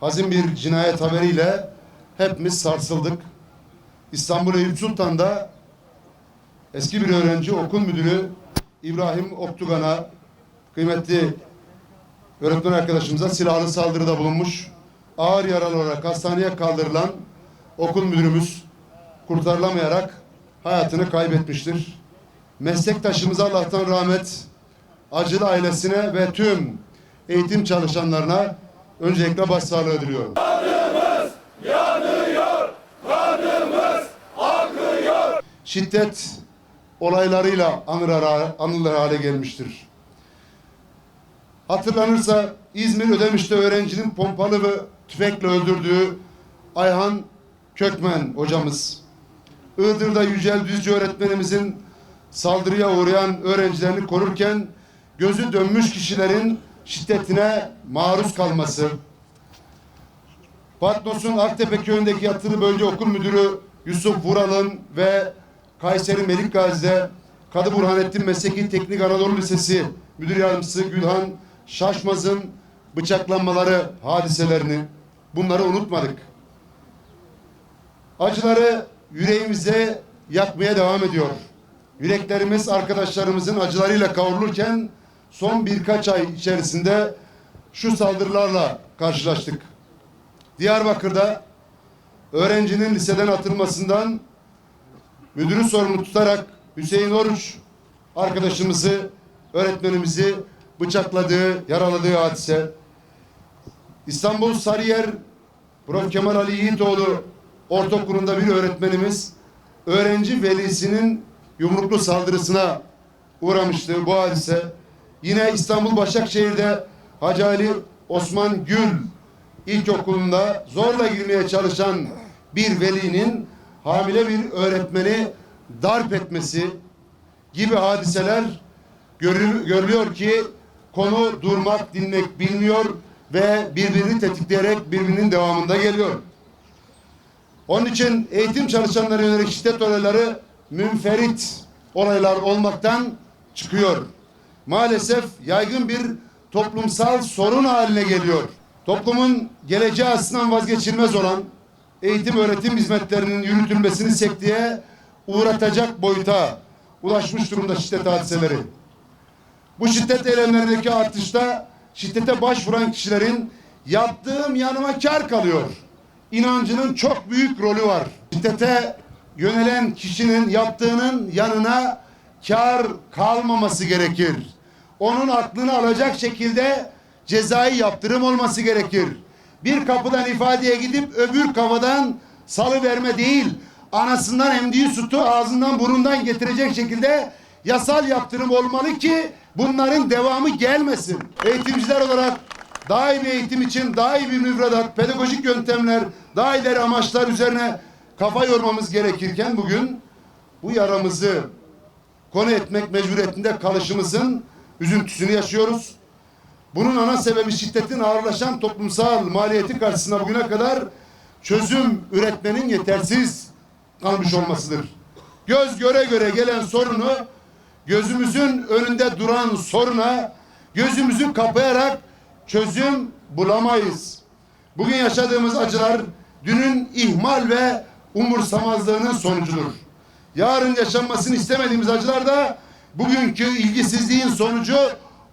hazin bir cinayet haberiyle hepimiz sarsıldık. İstanbul Eyüp Sultan'da eski bir öğrenci okul müdürü İbrahim Oktugan'a kıymetli öğretmen arkadaşımıza silahlı saldırıda bulunmuş. Ağır yaralı olarak hastaneye kaldırılan okul müdürümüz kurtarılamayarak hayatını kaybetmiştir. Meslektaşımıza Allah'tan rahmet, acılı ailesine ve tüm eğitim çalışanlarına öncelikle başsağlığı diliyorum. Şiddet olaylarıyla anır, anılır hale gelmiştir. Hatırlanırsa İzmir Ödemiş'te öğrencinin pompalı ve tüfekle öldürdüğü Ayhan Kökmen hocamız, Iğdır'da Yücel Düzce öğretmenimizin saldırıya uğrayan öğrencilerini korurken gözü dönmüş kişilerin şiddetine maruz kalması, Patnos'un Aktepe köyündeki yatılı bölge okul müdürü Yusuf Vural'ın ve Kayseri Melik Gazi'de Kadı Burhanettin Mesleki Teknik Anadolu Lisesi Müdür Yardımcısı Gülhan Şaşmaz'ın bıçaklanmaları hadiselerini bunları unutmadık. Acıları yüreğimize yakmaya devam ediyor. Yüreklerimiz arkadaşlarımızın acılarıyla kavrulurken son birkaç ay içerisinde şu saldırılarla karşılaştık. Diyarbakır'da öğrencinin liseden atılmasından müdürü sorumlu tutarak Hüseyin Oruç arkadaşımızı, öğretmenimizi bıçakladığı, yaraladığı hadise. İstanbul Sarıyer Prof. Kemal Ali Yiğitoğlu ortaokulunda bir öğretmenimiz öğrenci velisinin yumruklu saldırısına uğramıştı bu hadise. Yine İstanbul Başakşehir'de Hacı Ali Osman Gül İlkokulunda zorla girmeye çalışan bir velinin hamile bir öğretmeni darp etmesi gibi hadiseler görül- görülüyor ki konu durmak, dinmek bilmiyor ve birbirini tetikleyerek birbirinin devamında geliyor. Onun için eğitim çalışanları yönelik şiddet olayları münferit olaylar olmaktan çıkıyor. Maalesef yaygın bir toplumsal sorun haline geliyor. Toplumun geleceği açısından vazgeçilmez olan eğitim öğretim hizmetlerinin yürütülmesini sekteye uğratacak boyuta ulaşmış durumda şiddet hadiseleri. Bu şiddet eylemlerindeki artışta şiddete başvuran kişilerin yaptığım yanıma kar kalıyor. İnancının çok büyük rolü var. Şiddete yönelen kişinin yaptığının yanına kar kalmaması gerekir. Onun aklını alacak şekilde cezai yaptırım olması gerekir. Bir kapıdan ifadeye gidip öbür kapıdan salı verme değil, anasından emdiği sütü ağzından burundan getirecek şekilde yasal yaptırım olmalı ki bunların devamı gelmesin. Eğitimciler olarak daha iyi bir eğitim için daha iyi bir müfredat, pedagojik yöntemler, daha ileri amaçlar üzerine kafa yormamız gerekirken bugün bu yaramızı konu etmek mecburiyetinde kalışımızın üzüntüsünü yaşıyoruz. Bunun ana sebebi şiddetin ağırlaşan toplumsal maliyeti karşısında bugüne kadar çözüm üretmenin yetersiz kalmış olmasıdır. Göz göre göre gelen sorunu gözümüzün önünde duran soruna gözümüzü kapayarak çözüm bulamayız. Bugün yaşadığımız acılar dünün ihmal ve umursamazlığının sonucudur. Yarın yaşanmasını istemediğimiz acılar da bugünkü ilgisizliğin sonucu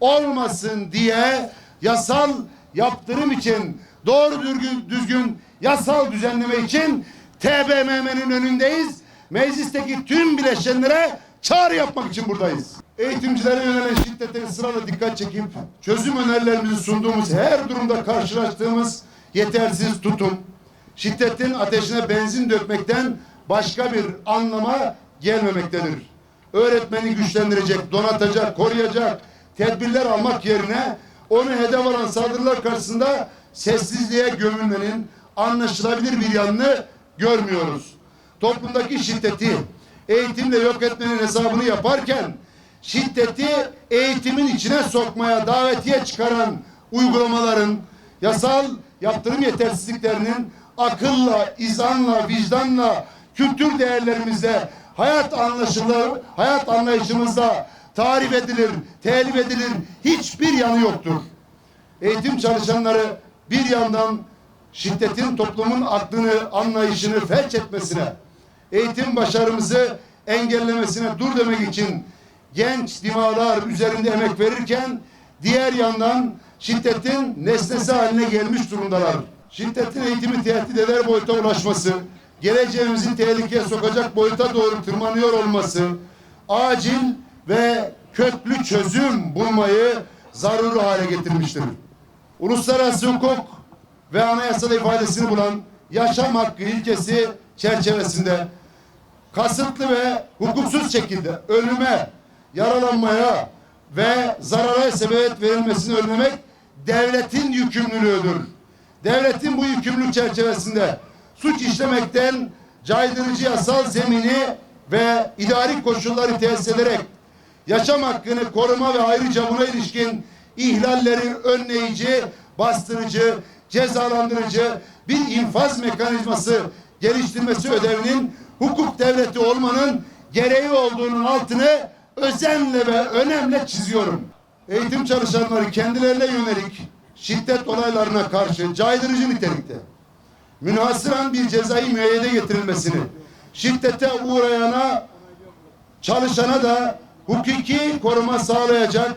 olmasın diye yasal yaptırım için doğru düzgün, düzgün yasal düzenleme için TBMM'nin önündeyiz. Meclisteki tüm bileşenlere çağrı yapmak için buradayız. Eğitimcilere yönelen şiddete ısrarla dikkat çekip çözüm önerilerimizi sunduğumuz her durumda karşılaştığımız yetersiz tutum, şiddetin ateşine benzin dökmekten başka bir anlama gelmemektedir. Öğretmeni güçlendirecek, donatacak, koruyacak tedbirler almak yerine onu hedef alan saldırılar karşısında sessizliğe gömülmenin anlaşılabilir bir yanını görmüyoruz. Toplumdaki şiddeti eğitimle yok etmenin hesabını yaparken şiddeti eğitimin içine sokmaya davetiye çıkaran uygulamaların yasal yaptırım yetersizliklerinin akılla, izanla, vicdanla, kültür değerlerimizde, hayat anlaşılır, hayat anlayışımızda tarif edilir, telif edilir hiçbir yanı yoktur. Eğitim çalışanları bir yandan şiddetin toplumun aklını, anlayışını felç etmesine, eğitim başarımızı engellemesine dur demek için genç dimalar üzerinde emek verirken diğer yandan şiddetin nesnesi haline gelmiş durumdalar. Şiddetin eğitimi tehdit eder boyuta ulaşması, geleceğimizi tehlikeye sokacak boyuta doğru tırmanıyor olması, acil ve köklü çözüm bulmayı zaruri hale getirmiştir. Uluslararası hukuk ve anayasada ifadesini bulan yaşam hakkı ilkesi çerçevesinde kasıtlı ve hukuksuz şekilde ölüme, yaralanmaya ve zarara sebebiyet verilmesini önlemek devletin yükümlülüğüdür. Devletin bu yükümlülük çerçevesinde suç işlemekten caydırıcı yasal zemini ve idari koşulları tesis ederek yaşam hakkını koruma ve ayrıca buna ilişkin ihlalleri önleyici, bastırıcı, cezalandırıcı bir infaz mekanizması geliştirmesi ödevinin hukuk devleti olmanın gereği olduğunun altını özenle ve önemle çiziyorum. Eğitim çalışanları kendilerine yönelik şiddet olaylarına karşı caydırıcı nitelikte münhasıran bir cezai müeyyide getirilmesini, şiddete uğrayana, çalışana da hukuki koruma sağlayacak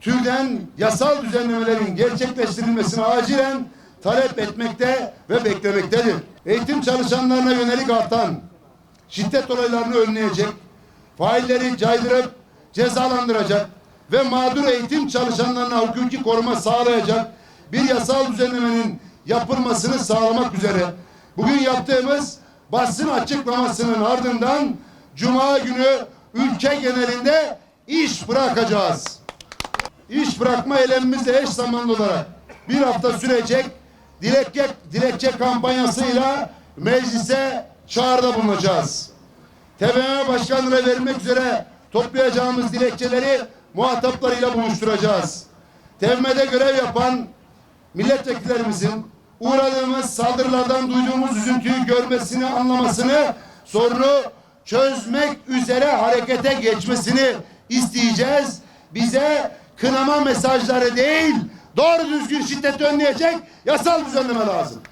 türden yasal düzenlemelerin gerçekleştirilmesini acilen talep etmekte ve beklemektedir. Eğitim çalışanlarına yönelik artan şiddet olaylarını önleyecek, failleri caydırıp cezalandıracak ve mağdur eğitim çalışanlarına hukuki koruma sağlayacak bir yasal düzenlemenin yapılmasını sağlamak üzere bugün yaptığımız basın açıklamasının ardından Cuma günü ülke genelinde iş bırakacağız. İş bırakma eylemimizle eş zamanlı olarak bir hafta sürecek dilekçe, dilekçe kampanyasıyla meclise çağrıda bulunacağız. TBMM başkanlığına verilmek üzere toplayacağımız dilekçeleri muhataplarıyla buluşturacağız. TBMM'de görev yapan milletvekillerimizin uğradığımız saldırılardan duyduğumuz üzüntüyü görmesini, anlamasını, sorunu çözmek üzere harekete geçmesini isteyeceğiz. Bize kınama mesajları değil, doğru düzgün şiddeti önleyecek yasal düzenleme lazım.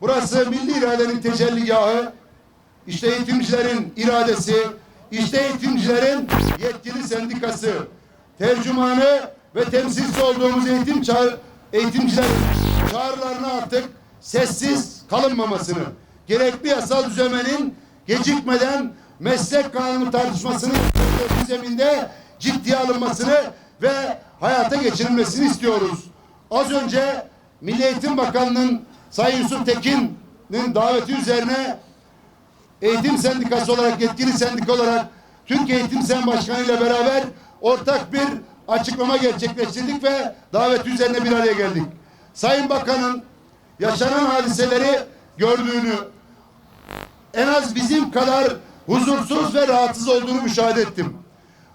Burası milli iradenin tecelligahı, işte eğitimcilerin iradesi, işte eğitimcilerin yetkili sendikası, tercümanı ve temsilcisi olduğumuz eğitim çağ eğitimcilerin çağrılarına artık sessiz kalınmamasını, gerekli yasal düzenlemenin gecikmeden meslek kanunu tartışmasının zeminde ciddiye alınmasını ve hayata geçirilmesini istiyoruz. Az önce Milli Eğitim Bakanı'nın Sayın Yusuf Tekin'in daveti üzerine eğitim sendikası olarak, yetkili sendika olarak Türkiye Eğitim Sen Başkanı ile beraber ortak bir açıklama gerçekleştirdik ve davet üzerine bir araya geldik. Sayın Bakan'ın yaşanan hadiseleri gördüğünü, en az bizim kadar huzursuz ve rahatsız olduğunu müşahede ettim.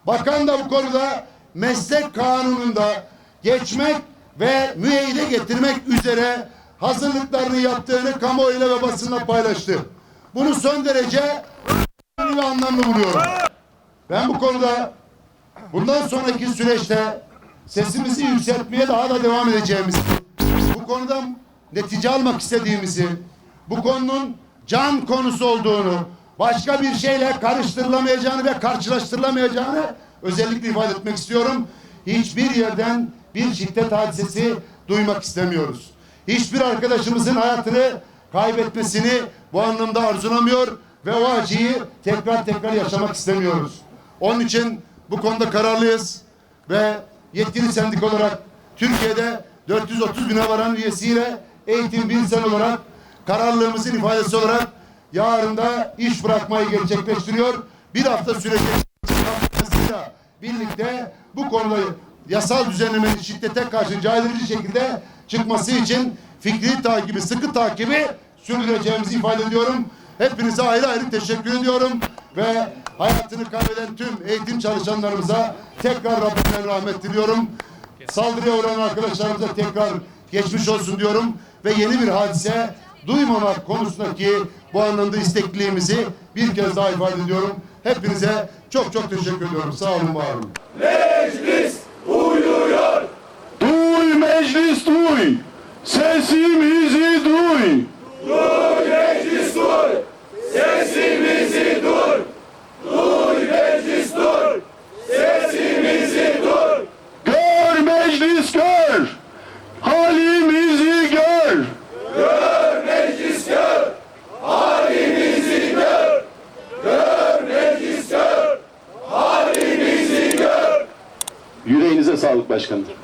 Bakan da bu konuda meslek kanununda geçmek ve müeyyide getirmek üzere hazırlıklarını yaptığını kamuoyuyla ve basınla paylaştı. Bunu son derece ve anlamlı buluyorum. Ben bu konuda bundan sonraki süreçte sesimizi yükseltmeye daha da devam edeceğimizi, bu konuda netice almak istediğimizi, bu konunun can konusu olduğunu, başka bir şeyle karıştırılamayacağını ve karşılaştırılamayacağını özellikle ifade etmek istiyorum. Hiçbir yerden bir şiddet hadisesi duymak istemiyoruz. Hiçbir arkadaşımızın hayatını kaybetmesini bu anlamda arzulamıyor ve o acıyı tekrar tekrar yaşamak istemiyoruz. Onun için bu konuda kararlıyız ve yetkili sendik olarak Türkiye'de 430 bine varan üyesiyle eğitim bir sen olarak kararlılığımızın ifadesi olarak yarın da iş bırakmayı gerçekleştiriyor. Bir hafta kampanyasıyla birlikte bu konuda yasal düzenlemenin şiddete karşı caydırıcı şekilde çıkması için fikri takibi, sıkı takibi sürdüreceğimizi ifade ediyorum. Hepinize ayrı ayrı teşekkür ediyorum ve hayatını kaybeden tüm eğitim çalışanlarımıza tekrar Rabbimden rahmet diliyorum. Saldırıya uğrayan arkadaşlarımıza tekrar geçmiş olsun diyorum ve yeni bir hadise duymamak konusundaki bu anlamda istekliliğimizi bir kez daha ifade ediyorum. Hepinize çok çok teşekkür ediyorum. Sağ olun, var olun. Duy meclis duy, sesimizi duy. Başkanım. Çok teşekkür